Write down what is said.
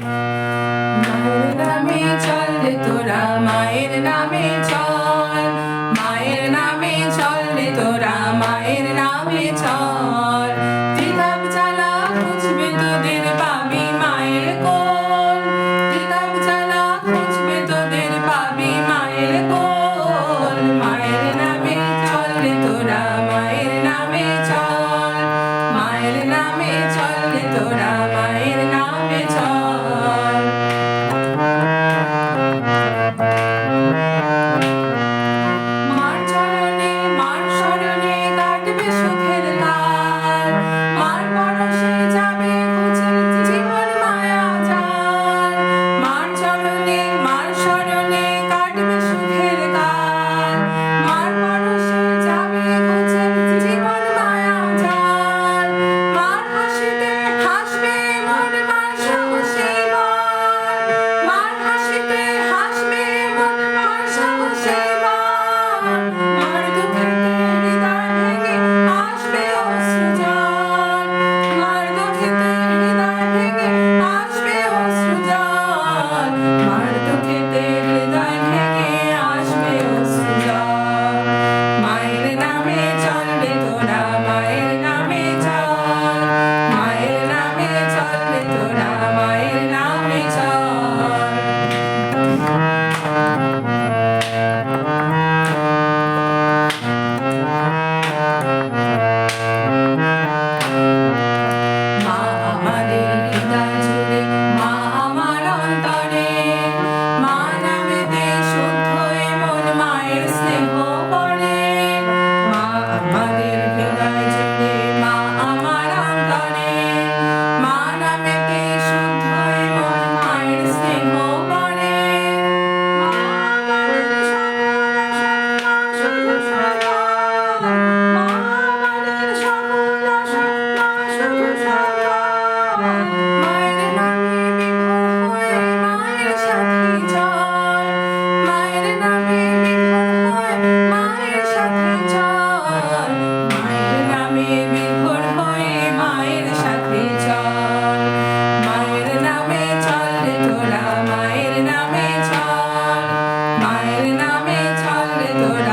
মায়ের নামে চল তোরা মায়ের নামে চল। Amen. Money in good.